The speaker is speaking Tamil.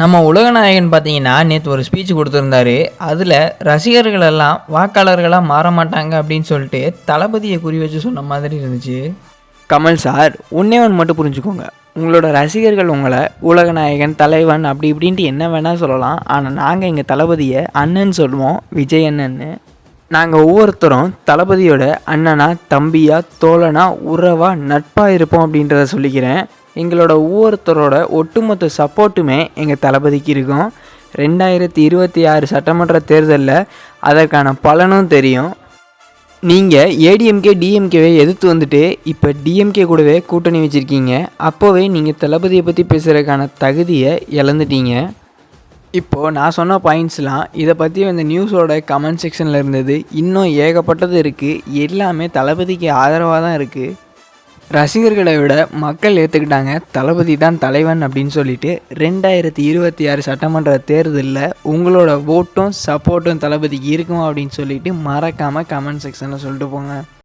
நம்ம உலகநாயகன் பார்த்தீங்கன்னா நேற்று ஒரு ஸ்பீச் கொடுத்துருந்தாரு. அதில் ரசிகர்கள் எல்லாம் வாக்காளர்களாக மாற மாட்டாங்க அப்படின்னு சொல்லிட்டு தளபதியை குறி வச்சு சொன்ன மாதிரி இருந்துச்சு. கமல் சார் ஒன்றே ஒன்று மட்டும் புரிஞ்சுக்கோங்க. உங்களோட ரசிகர்கள் உங்களை உலகநாயகன் தலைவன் அப்படி இப்படின்ட்டு என்ன வேணால் சொல்லலாம். ஆனால் நாங்கள் எங்கள் தளபதியை அண்ணன் சொல்லுவோம் விஜய் அண்ணன்னு. நாங்கள் ஒவ்வொருத்தரும் தளபதியோட அண்ணனா தம்பியா தோழனா உறவா நட்பாக இருப்போம் அப்படின்றத சொல்லிக்கிறேன். எங்களோட ஒவ்வொருத்தரோட ஒட்டுமொத்த சப்போர்ட்டுமே எங்கள் தளபதிக்கு இருக்கும். ரெண்டாயிரத்தி இருபத்தி ஆறு சட்டமன்ற தேர்தலில் அதற்கான பலனும் தெரியும். நீங்கள் ஏடிஎம்கே டிஎம்கேவை எதிர்த்து வந்துட்டு இப்போ டிஎம்கே கூடவே கூட்டணி வச்சுருக்கீங்க. அப்போவே நீங்கள் தளபதியை பற்றி பேசுகிறதுக்கான தகுதியை இழந்துட்டீங்க. இப்போது நான் சொன்ன பாயிண்ட்ஸ்லாம் இதை பற்றி இந்த நியூஸோட கமெண்ட் செக்ஷனில் இருந்தது. இன்னும் ஏகப்பட்டது இருக்குது எல்லாமே தளபதிக்கு ஆதரவாக தான் இருக்குது ரசிகர்களை விட மக்கள் ஏற்றுக்கிட்டாங்க தளபதி தான் தலைவன் அப்படின்னு சொல்லிட்டு ரெண்டாயிரத்தி இருபத்தி ஆறு சட்டமன்ற தேர்தலில் உங்களோட ஓட்டும் சப்போர்ட்டும் தளபதிக்கு இருக்கும் அப்படின்னு சொல்லிட்டு மறக்காமல் கமெண்ட் செக்ஷனில் சொல்லிட்டு போங்க.